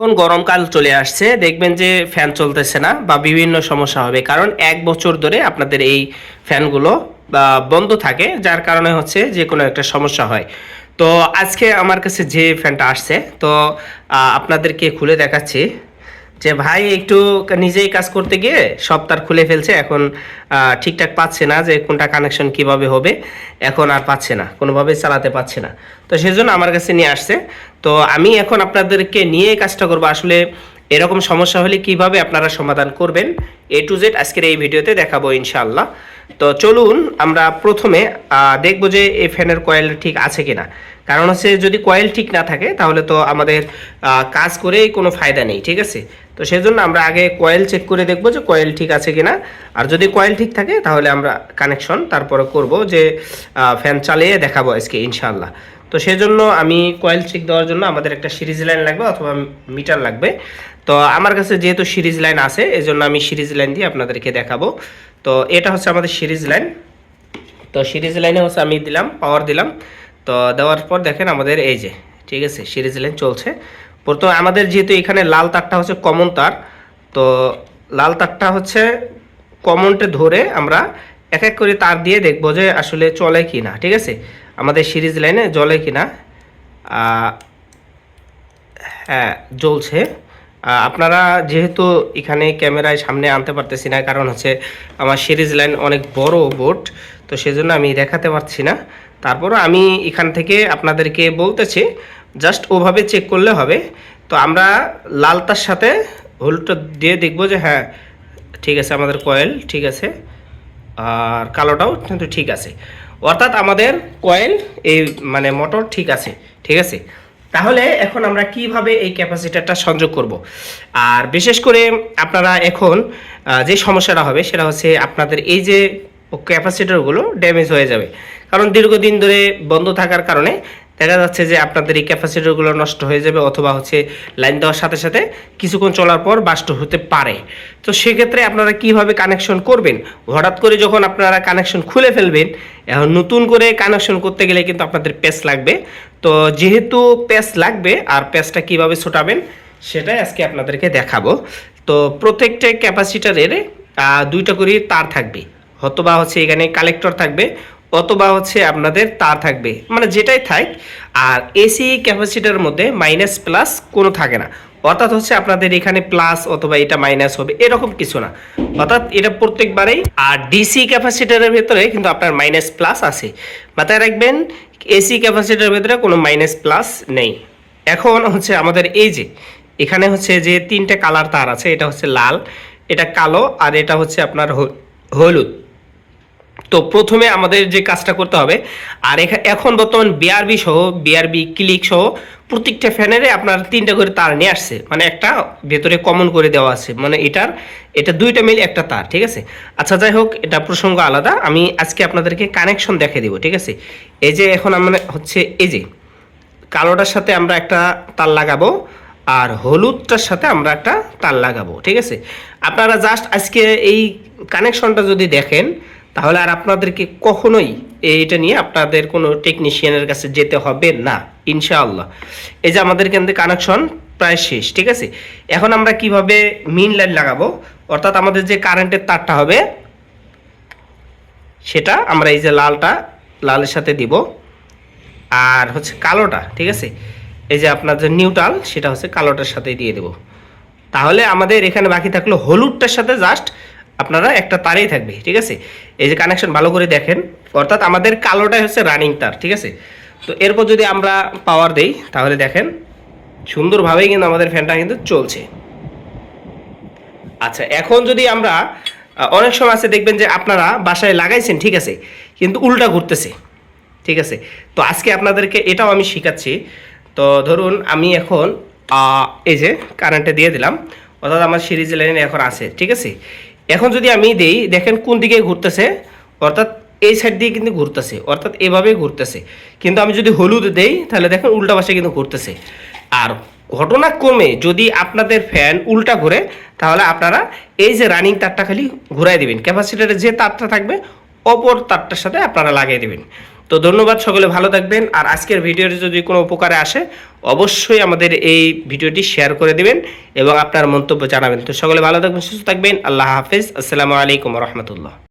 এখন গরমকাল চলে আসছে, দেখবেন যে ফ্যান চলতেছে না বা বিভিন্ন সমস্যা হবে। কারণ এক বছর ধরে আপনাদের এই ফ্যানগুলো বন্ধ থাকে, যার কারণে হচ্ছে যে কোনো একটা সমস্যা হয়। তো আজকে আমার কাছে যে ফ্যানটা আসছে, তো আপনাদেরকে খুলে দেখাচ্ছি। যে ভাই একটু নিজেই কাজ করতে গিয়ে সব তার খুলে ফেলছে, এখন ঠিকঠাক পাচ্ছে না যে কোনটা কানেকশন কীভাবে হবে, এখন আর পাচ্ছে না কোনোভাবে চালাতে পারছে না। তো সেজন্য আমার কাছে নিয়ে আসছে। তো আমি এখন আপনাদেরকে নিয়ে কাজটা করব। আসলে এরকম সমস্যা হলে কীভাবে আপনারা সমাধান করবেন এ টু জেড আজকের এই ভিডিওতে দেখাবো ইনশাআল্লাহ। তো চলুন আমরা প্রথমে দেখব যে এই ফ্যানের কয়েল ঠিক আছে কিনা। কারণ হচ্ছে যদি কয়েল ঠিক না থাকে, তাহলে তো আমাদের কাজ করেই কোনো ফায়দা নেই, ঠিক আছে? তো সেজন্য আমরা আগে কয়েল চেক করে দেখব যে কয়েল ঠিক আছে কিনা। আর যদি কয়েল ঠিক থাকে, তাহলে আমরা কানেকশন তারপরে করব যে ফ্যান চালিয়ে দেখাবো আজকে ইনশাল্লাহ তো সেজন্য আমি কয়েল চেক দেওয়ার জন্য আমাদের একটা সিরিজ লাইন লাগবে অথবা মিটার লাগবে। তো আমার কাছে যেহেতু সিরিজ লাইন আছে, এজন্য আমি সিরিজ লাইন দিয়ে আপনাদেরকে দেখাবো। তো এটা হচ্ছে আমাদের সিরিজ লাইন। তো সিরিজ লাইনে হচ্ছে আমি দিলাম পাওয়ার দিলাম। তো দেওয়ার পর দেখেন আমাদের এই যে, ঠিক আছে, সিরিজ লাইন চলছে। প্রথমে আমাদের যেহেতু এখানে লাল তারটা হচ্ছে কমন তার, তো লাল তারটা হচ্ছে কমনটে ধরে আমরা এক এক করে তার দিয়ে দেখব যে আসলে চলে কি না ঠিক আছে? আমাদের সিরিজ লাইনে জ্বলে কি না হ্যাঁ জ্বলছে। আপনারা যেহেতু এখানে ক্যামেরায় সামনে আনতে পারতেছি না, কারণ হচ্ছে আমার সিরিজ লাইন অনেক বড় বোর্ড তো সেজন্য আমি দেখাতে পারছি না। তারপরও আমি এখান থেকে আপনাদেরকে বলতেছি জাস্ট ওভাবে চেক করলে হবে। তো আমরা লালটার সাথে হলুদটা দিয়ে দেখব যে হ্যাঁ ঠিক আছে আমাদের কয়েল ঠিক আছে। আর কালোটাও কিন্তু ঠিক আছে। অর্থাৎ আমাদের কয়েল এই মানে মোটর ঠিক আছে ঠিক আছে। তাহলে এখন আমরা কীভাবে এই ক্যাপাসিটারটা সংযোগ করব? আর বিশেষ করে আপনারা এখন যে সমস্যাটা হবে সেটা হচ্ছে আপনাদের এই যে ক্যাপাসিটারগুলো ড্যামেজ হয়ে যাবে। কারণ দীর্ঘদিন ধরে বন্ধ থাকার কারণে দেখা যাচ্ছে যে আপনাদের এই ক্যাপাসিটারগুলো নষ্ট হয়ে যাবে অথবা হচ্ছে লাইন দেওয়ার সাথে সাথে কিছুক্ষণ চলার পর বাস্ট হতে পারে। তো সেক্ষেত্রে আপনারা কীভাবে কানেকশন করবেন? হঠাৎ করে যখন আপনারা কানেকশন খুলে ফেলবেন, এখন নতুন করে কানেকশন করতে গেলে কিন্তু আপনাদের প্যাচ লাগবে। তো যেহেতু প্যাচ লাগবে আর প্যাচটা কীভাবে ছোটাবেন, সেটাই আজকে আপনাদেরকে দেখাবো। তো প্রত্যেকটা ক্যাপাসিটারের দুইটা করে তার থাকবে। অথবা হচ্ছে এখানে কালেক্টর থাকবে অথবা হচ্ছে আপনাদের তার থাকবে। মানে যেটাই থাক, আর এসি ক্যাপাসিটার মধ্যে মাইনাস প্লাস কোনো থাকে না। অর্থাৎ হচ্ছে আপনাদের এখানে প্লাস অথবা এটা মাইনাস হবে, এরকম কিছু না। অর্থাৎ এটা প্রত্যেকবারেই, আর ডিসি ক্যাপাসিটারের ভেতরে কিন্তু আপনার মাইনাস প্লাস আছে। মাথায় রাখবেন এসি ক্যাপাসিটারের ভেতরে কোনো মাইনাস প্লাস নেই। এখন হচ্ছে আমাদের এই যে, এখানে হচ্ছে যে তিনটে কালার তার আছে, এটা হচ্ছে লাল, এটা কালো, আর এটা হচ্ছে আপনার হলুদ। তো প্রথমে আমাদের যে কাজটা করতে হবে, আর এখা- এখন বর্তমান বিআরবি সহ বিআরবি ক্লিক সহ প্রত্যেকটা ফ্যানেরে আপনার তিনটা করে তার নিয়ে আসছে। মানে একটা ভেতরে কমন করে দেওয়া আছে। মানে এটার, এটা দুইটা মিল একটা তার, ঠিক আছে? আচ্ছা যাই হোক, এটা প্রসঙ্গ আলাদা। আমি আজকে আপনাদেরকে কানেকশন দেখে দিব, ঠিক আছে? এই যে এখন আমরা হচ্ছে, এই যে কালোটার সাথে আমরা একটা তার লাগাবো, আর হলুদটার সাথে আমরা একটা তার লাগাবো, ঠিক আছে? আপনারা জাস্ট আজকে এই কানেকশনটা যদি দেখেন তাহলে আর আপনাদেরকে কখনোই এইটা নিয়ে আপনাদের কোনো টেকনিশিয়ানের কাছে যেতে হবে না, ইনশাআল্লাহ। এই যে আমাদের কিন্তু কানেকশন প্রায় শেষ, ঠিক আছে? এখন আমরা কীভাবে মিন লাইন লাগাবো? অর্থাৎ আমাদের যে কারেন্টের তারটা হবে, সেটা আমরা এই যে লালটা, লালের সাথে দিব। আর হচ্ছে কালোটা, ঠিক আছে? এই যে আপনার যে নিউট্রাল সেটা হচ্ছে কালোটার সাথে দিয়ে দেব। তাহলে আমাদের এখানে বাকি থাকল হলুদটার সাথে জাস্ট আপনারা একটা তারেই থাকবে, ঠিক আছে? এই যে কানেকশন ভালো করে দেখেন, অর্থাৎ আমাদের কালোটাই হচ্ছে রানিং তার, ঠিক আছে? তো এরপর যদি আমরা পাওয়ার দেই, তাহলে দেখেন, সুন্দরভাবেই কিন্তু আমাদের ফ্যানটা কিন্তু চলছে। আচ্ছা এখন যদি আমরা অনেক সময় আছে দেখবেন যে আপনারা বাসায় লাগাইছেন, ঠিক আছে? কিন্তু উল্টা ঘুরতেছে, ঠিক আছে? তো আজকে আপনাদেরকে এটাও আমি শেখাচ্ছি। তো ধরুন আমি এখন এই যে কারেন্টে দিয়ে দিলাম, অর্থাৎ আমার সিরিজ লাইনে এখন আছে, ঠিক আছে? এখন যদি আমি দেই, দেখেন কোন দিকে ঘুরতেছে, অর্থাৎ এই সাইড দিয়ে কিন্তু ঘুরতেছে, অর্থাৎ এভাবে ঘুরতেছে। কিন্তু আমি যদি হলুদ দেই, তাহলে দেখেন উল্টা পাশে কিন্তু ঘুরতেছে। আর ঘটনা ঘটনাক্রমে যদি আপনাদের ফ্যান উল্টা ঘুরে, তাহলে আপনারা এই যে রানিং তারটা খালি ঘুরাই দেবেন। ক্যাপাসিটারে যে তারটা থাকবে, অপর তারটার সাথে আপনারা লাগিয়ে দেবেন। তো ধন্যবাদ সকলে, ভালো থাকবেন। আর আজকের ভিডিওটি যদি কোনো উপকারে আসে, অবশ্যই আমাদের এই ভিডিওটি শেয়ার করে দেবেন এবং আপনার মন্তব্য জানাবেন। তো সকলে ভালো থাকবেন, সুস্থ থাকবেন। আল্লাহ হাফিজ। আসসালামু আলাইকুম রহমতুল্লাহ।